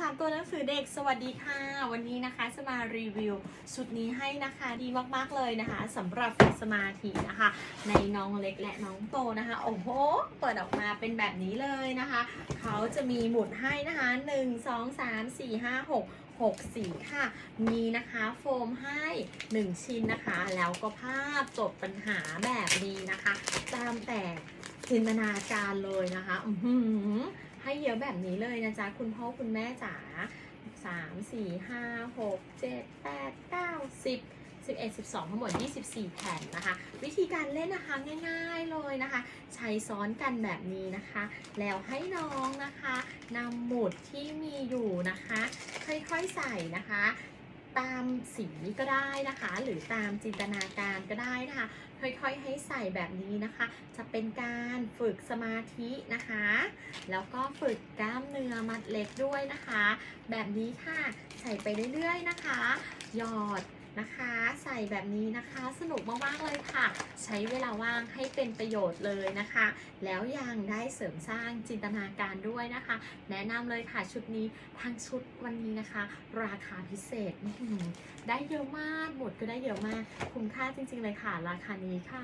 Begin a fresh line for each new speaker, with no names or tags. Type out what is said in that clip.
สามตัวหนังสือเด็กสวัสดีค่ะ วันนี้นะคะจะมารีวิวชุดนี้ให้นะคะดีมากๆเลยนะคะสำหรับสมาธินะคะ ในน้องเล็กและน้องโตนะคะ โอ้โห เปิดออกมาเป็นแบบนี้เลยนะคะ เขาจะมีหมุดให้นะคะ1 2 3 4 5 6 6สีค่ะ มีนะคะโฟมให้ 1 ชิ้นนะคะ แล้วก็ภาพจบปัญหาแบบนี้นะคะ ตามแต่ จินตนาการเลยนะคะอือให้เยอะแบบนี้เลยนะจ๊ะ คุณพ่อคุณแม่จ๋าสามสี่ห้าหกเจ็ดแปดเก้าสิบสิบเอ็ดสิบสองทั้งหมด 24 แผ่นนะคะ วิธีการเล่นนะคะง่ายๆเลยนะคะ ใช้ซ้อนกันแบบนี้นะคะ แล้วให้น้องนะคะนำหมุดที่มีอยู่นะคะ ค่อยๆใส่นะคะ ตามสีก็ได้นะคะ หรือตามจินตนาการก็ได้นะคะ ค่อยๆให้ใส่แบบนี้นะคะ จะเป็นการฝึกสมาธินะคะ แล้วก็ฝึกกล้ามเนื้อมัดเล็กด้วยนะคะ แบบนี้ค่ะ ใส่ไปเรื่อยๆนะคะ หยอด นะคะ ใส่แบบนี้นะคะสนุกมากๆเลยค่ะ ใช้เวลาว่างให้เป็นประโยชน์เลยนะคะ แล้วยังได้เสริมสร้างจินตนาการด้วยนะคะ แนะนำเลยค่ะชุดนี้ทั้งชุดวันนี้นะคะ ราคาพิเศษได้เยอะมากหมดก็ได้เยอะมาก คุ้มค่าจริงๆเลยค่ะ ราคานี้ค่ะ